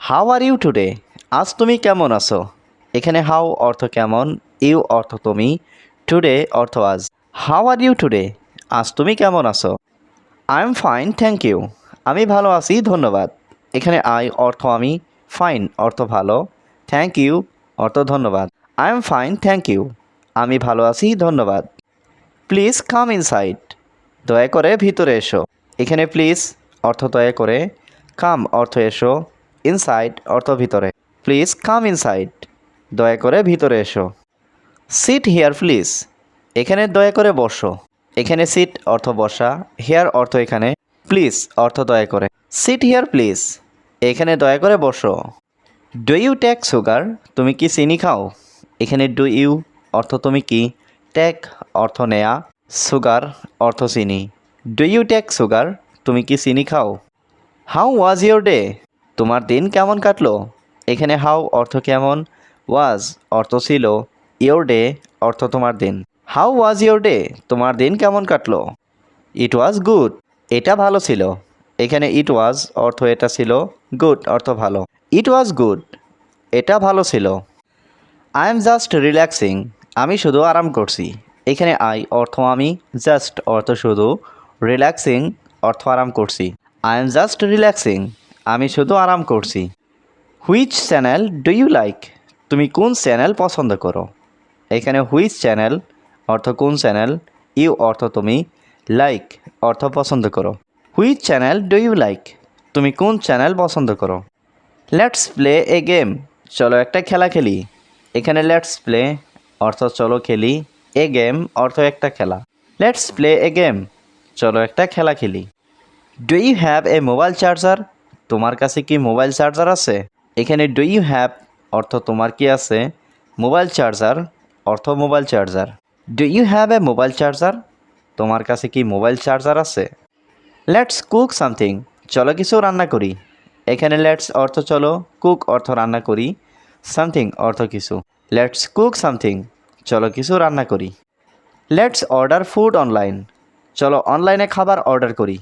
How are you today আজ তুমি কেমন আছো? এখানে হাউ অর্থ কেমন ইউ অর্থ তুমি টুডে অর্থ আজ। হাউ আর ইউ টুডে আজ তুমি কেমন আছো? I am fine thank you আমি ভালো আছি, ধন্যবাদ। এখানে আই অর্থ আমি ফাইন অর্থ ভালো। থ্যাংক ইউ অর্থ ধন্যবাদ। I am fine thank you আমি ভালো আছি, ধন্যবাদ। প্লিজ কাম ইনসাইড দয়া করে ভিতরে এসো। এখানে প্লিজ অর্থ দয়া করে। কাম অর্থ এসো। ইনসাইড অর্থ ভিতরে। প্লিজ কাম ইনসাইড দয়া করে ভিতরে এসো। সিট হিয়ার প্লিজ এখানে দয়া করে বসো। এখানে সিট অর্থ বসা। হেয়ার অর্থ এখানে। প্লিজ অর্থ দয়া করে। সিট হিয়ার প্লিজ এখানে দয়া করে বসো। ডু ইউ টেক সুগার তুমি কি চিনি খাও? এখানে ডু ইউ অর্থ তুমি কি? টেক অর্থ নেয়া। সুগার অর্থ চিনি। ডু ইউ টেক সুগার তুমি কি চিনি খাও? হাউ ওয়াজ ইয়োর ডে তোমার দিন কেমন কাটলো? এখানে হাউ অর্থ কেমন? ওয়াজ অর্থ ছিল ইয়োর ডে অর্থ তোমার দিন। হাউ ওয়াজ ইয়োর ডে তোমার দিন কেমন কাটলো? ইট ওয়াজ গুড এটা ভালো ছিল। এখানে ইট ওয়াজ অর্থ এটা ছিল গুড অর্থ ভালো। ইট ওয়াজ গুড এটা ভালো ছিল। আই এম জাস্ট রিল্যাক্সিং আমি শুধু আরাম করছি। এখানে আই অর্থ আমি জাস্ট অর্থ শুধু রিল্যাক্সিং অর্থ আরাম করছি। আই এম জাস্ট রিল্যাক্সিং আমি শুধু আরাম করছি। Which channel do you like তুমি কোন চ্যানেল পছন্দ করো? এখানে হুইচ চ্যানেল অর্থ কোন চ্যানেল ইউ অর্থ তুমি লাইক অর্থ পছন্দ করো। Which channel do you like তুমি কোন চ্যানেল পছন্দ করো? লেটস প্লে এ গেম চলো একটা খেলা খেলি। এখানে লেটস প্লে অর্থ চলো খেলি। এ গেম অর্থ একটা খেলা। লেটস প্লে এ গেম চলো একটা খেলা খেলি। Do you have a mobile charger তোমার কাছে কি মোবাইল চার্জার আছে? এখানে ডু ইউ হ্যাভ অর্থ তোমার কি আছে? মোবাইল চার্জার, অর্থ mobile charger. Do you have a mobile charger? তোমার কাছে কি মোবাইল চার্জার আছে? লেটস কুক সামথিং চলো কিছু রান্না করি। এখানে লেটস অর্থ চলো কুক অর্থ রান্না করি। সামথিং অর্থ কিছু। লেটস কুক সামথিং চলো কিছু রান্না করি। লেটস অর্ডার ফুড অনলাইন চলো অনলাইনে খাবার অর্ডার করি।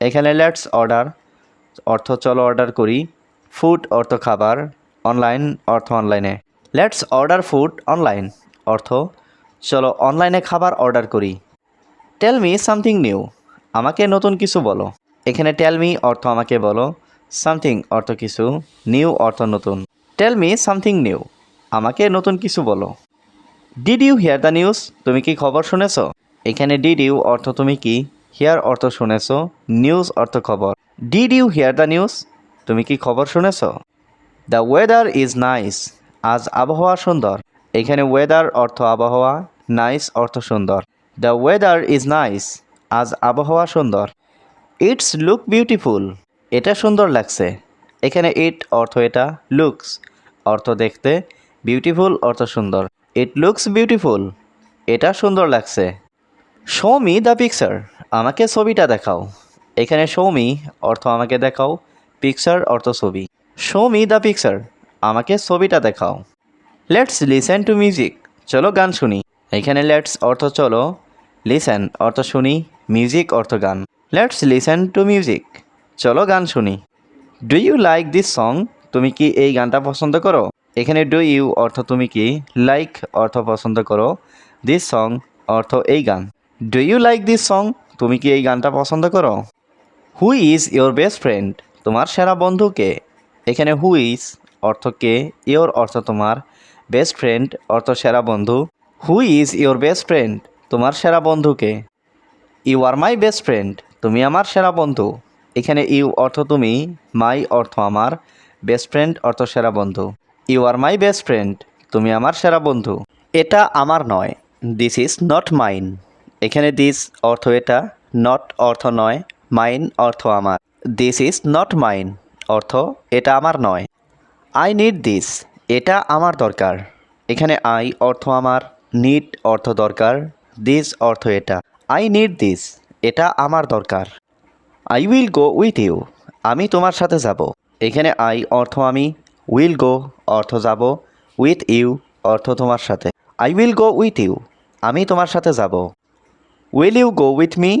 এখানে লেটস অর্ডার অর্থ চলো অর্ডার করি, ফুড অর্থ খাবার, অনলাইন অর্থ অনলাইনে। লেটস অর্ডার ফুড অনলাইন অর্থ চলো অনলাইনে খাবার অর্ডার করি। টেল মি সামথিং নিউ আমাকে নতুন কিছু বলো। এখানে টেল মি অর্থ আমাকে বলো সামথিং অর্থ কিছু নিউ অর্থ নতুন। টেল মি সামথিং নিউ আমাকে নতুন কিছু বলো। Did you hear the news তুমি কি খবর শুনেছ? এখানে ডিড ইউ অর্থ তুমি কি হিয়ার অর্থ শুনেছ নিউজ অর্থ খবর। Did you hear the news তুমি কি খবর শুনেছ? দ্য ওয়েদার ইজ নাইস আজ আবহাওয়া সুন্দর। এখানে ওয়েদার অর্থ আবহাওয়া নাইস অর্থ সুন্দর। দ্য ওয়েদার ইজ নাইস আজ আবহাওয়া সুন্দর। ইটস লুক বিউটিফুল এটা সুন্দর লাগছে। এখানে ইট অর্থ এটা লুকস অর্থ দেখতে বিউটিফুল অর্থ সুন্দর। ইট লুকস বিউটিফুল এটা সুন্দর লাগছে। শো মি দ্য পিকচার আমাকে ছবিটা দেখাও। এখানে শো মি অর্থ আমাকে দেখাও পিকচার অর্থ ছবি। শো মি দ্য পিকচার আমাকে ছবিটা দেখাও। লেটস লিসেন টু মিউজিক চলো গান শুনি। এখানে লেটস অর্থ চলো লিসেন অর্থ শুনি মিউজিক অর্থ গান। লেটস লিসেন টু মিউজিক চলো গান শুনি। Do you like this song তুমি কি এই গানটা পছন্দ করো? এখানে ডু ইউ অর্থ তুমি কি? লাইক অর্থ পছন্দ করো। দিস সং অর্থ এই গান। Do you like this song তুমি কি এই গানটা পছন্দ করো? Who is your best friend তোমার সেরা বন্ধু কে? এখানে হু ইজ অর্থ কে ইয়োর অর্থ তোমার বেস্ট ফ্রেন্ড অর্থ সেরা বন্ধু। Who is your best friend তোমার সেরা বন্ধু কে? You are my best friend তুমি আমার সেরা বন্ধু। এখানে ইউ অর্থ তুমি মাই অর্থ আমার বেস্ট ফ্রেন্ড অর্থ সেরা বন্ধু। You are my best friend তুমি আমার সেরা বন্ধু। এটা আমার নয় দিস ইজ নট মাইন এখানে দিস অর্থ এটা নট অর্থ নয়। মাইন অর্থ আমার। দিস ইজ নট মাইন অর্থ এটা আমার নয়। আই নিড দিস এটা আমার দরকার। এখানে আই অর্থ আমার নিড অর্থ দরকার। দিস অর্থ এটা। আই নিড দিস এটা আমার দরকার। I will go with you আমি তোমার সাথে যাব। এখানে আই অর্থ আমি উইল গো অর্থ যাব। উইথ ইউ অর্থ তোমার সাথে। I will go with you আমি তোমার সাথে যাব। Will you go with me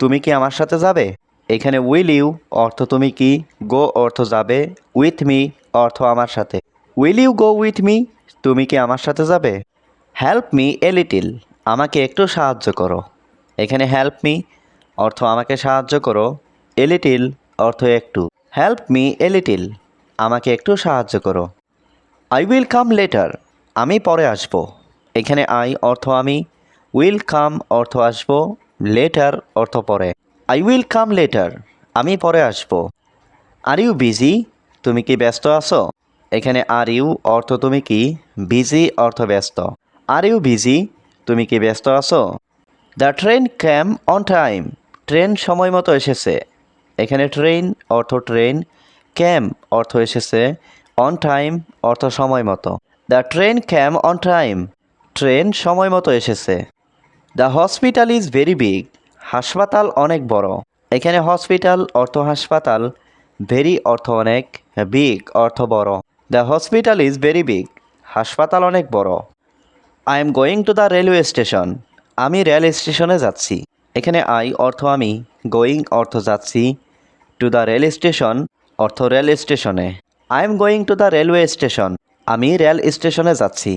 তুমি কি আমার সাথে যাবে? এখানে উইল ইউ অর্থ তুমি কি? গো অর্থ যাবে। উইথ মি অর্থ আমার সাথে। Will you go with me তুমি কি আমার সাথে যাবে? হেল্প মি এ লিটিল আমাকে একটু সাহায্য করো। এখানে হেল্প মি অর্থ আমাকে সাহায্য করো। এ লিটিল অর্থ একটু। হেল্প মি এ লিটিল আমাকে একটু সাহায্য করো। আই উইল কাম লেটার আমি পরে আসব। এখানে আই অর্থ আমি। উইল কাম অর্থ আসব। লেটার অর্থ পরে। আই উইল কাম লেটার আমি পরে আসব। আর ইউ বিজি তুমি কি ব্যস্ত আছো? এখানে আর ইউ অর্থ তুমি কি? বিজি অর্থ ব্যস্ত। আর ইউ বিজি তুমি কি ব্যস্ত আছো? The train came on time train সময় মতো এসেছে। এখানে ট্রেন অর্থ ট্রেন ক্যাম অর্থ এসেছে। অন টাইম অর্থ সময় মতো। The train came on time train সময় মতো এসেছে। The hospital is very big হাসপাতাল অনেক বড়। এখানে হসপিটাল অর্থ হাসপাতাল ভেরি অর্থ অনেক বিগ অর্থ বড়। The hospital is very big হাসপাতাল অনেক বড়। I am going to the railway station আমি রেল স্টেশনে যাচ্ছি। এখানে আই অর্থ আমি। গোয়িং অর্থ যাচ্ছি। টু দ্য রেল স্টেশন অর্থ রেল স্টেশনে I am going to the railway station আমি রেল স্টেশনে যাচ্ছি।